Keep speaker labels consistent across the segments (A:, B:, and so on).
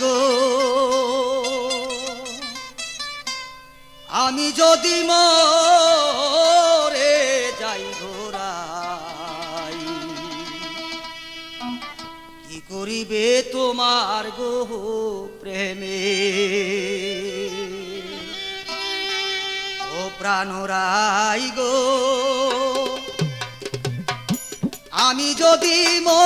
A: গো। আমি যদি মরে যাই ঘোরাই কি করিবে তোমার গো প্রেমে? ও প্রাণরাই গো, আমি যদি মরে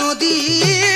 A: নদী